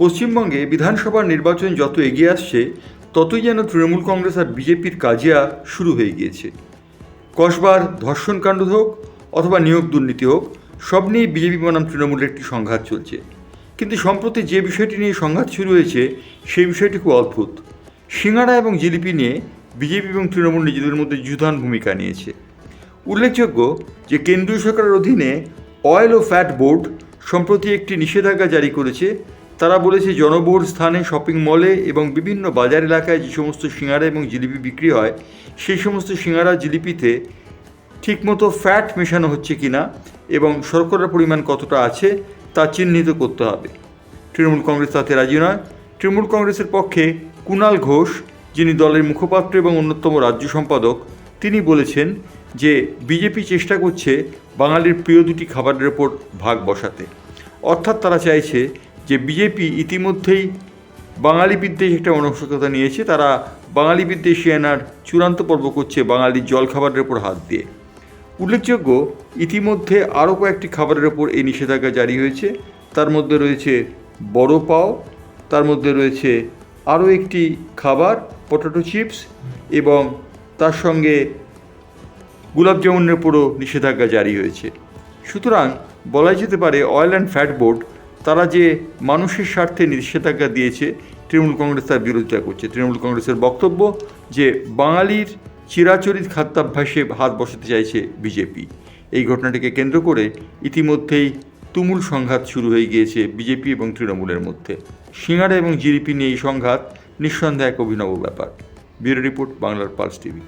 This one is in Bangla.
পশ্চিমবঙ্গে বিধানসভার নির্বাচন যত এগিয়ে আসছে, ততই যেন তৃণমূল কংগ্রেস আর বিজেপির কাজিয়া শুরু হয়ে গিয়েছে। কসবার ধর্ষণকাণ্ড হোক অথবা নিয়োগ দুর্নীতি হোক, সব নিয়ে বিজেপি বনাম তৃণমূলের একটি সংঘাত চলছে। কিন্তু সম্প্রতি যে বিষয়টি নিয়ে সংঘাত শুরু হয়েছে, সেই বিষয়টি খুব অদ্ভুত। সিঙ্গারা এবং জিলিপি নিয়ে বিজেপি এবং তৃণমূল নিজেদের মধ্যে যুধান ভূমিকা নিয়েছে। উল্লেখযোগ্য যে কেন্দ্রীয় সরকারের অধীনে অয়েল ও ফ্যাট বোর্ড সম্প্রতি একটি নিষেধাজ্ঞা জারি করেছে তারা বলেছে জনবহুল স্থানে শপিং মলে এবং বিভিন্ন বাজার এলাকায় যে সমস্ত সিঙ্গারা এবং জিলিপি বিক্রি হয়, সেই সমস্ত সিঙ্গারা জিলিপিতে ঠিকমতো ফ্যাট মেশানো হচ্ছে কিনা এবং শর্করার পরিমাণ কতটা আছে তা চিহ্নিত করতে হবে। তৃণমূল কংগ্রেস তাতে রাজি নয়। তৃণমূল কংগ্রেসের পক্ষে কুণাল ঘোষ, যিনি দলের মুখপাত্র এবং অন্যতম রাজ্য সম্পাদক, তিনি বলেছেন যে বিজেপি চেষ্টা করছে বাঙালির প্রিয় দুটি খাবারের ওপর ভাগ বসাতে। অর্থাৎ তারা চাইছে যে বিজেপি ইতিমধ্যেই বাঙালি বিদ্বেষ একটা মানসিকতা নিয়েছে, তারা বাঙালি বিদ্বেষী আনার চূড়ান্ত পর্ব করছে বাঙালির জলখাবারের ওপর হাত দিয়ে। উল্লেখযোগ্য, ইতিমধ্যে আরও কয়েকটি খাবারের ওপর এই নিষেধাজ্ঞা জারি হয়েছে। তার মধ্যে রয়েছে বড় পাও, তার মধ্যে রয়েছে আরও একটি খাবার, পটেটো চিপস এবং তার সঙ্গে গোলাপ জামুনের উপরও নিষেধাজ্ঞা জারি হয়েছে। সুতরাং বলাই যেতে পারে, অয়েল অ্যান্ড ফ্যাট বোর্ড তারা যে মানুষের স্বার্থে নিষেধাজ্ঞা দিয়েছে, তৃণমূল কংগ্রেস তার বিরোধিতা করছে। তৃণমূল কংগ্রেসের বক্তব্য যে বাঙালির চিরাচরিত খাদ্যাভ্যাসে হাত বসাতে চাইছে বিজেপি। এই ঘটনাটিকে কেন্দ্র করে ইতিমধ্যেই তুমুল সংঘাত শুরু হয়ে গিয়েছে বিজেপি এবং তৃণমূলের মধ্যে। সিঙ্গারা এবং জিলিপি নিয়ে এই সংঘাত নিঃসন্দেহে এক অভিনব ব্যাপার। ব্যুরো রিপোর্ট, বাংলার পালস টিভি।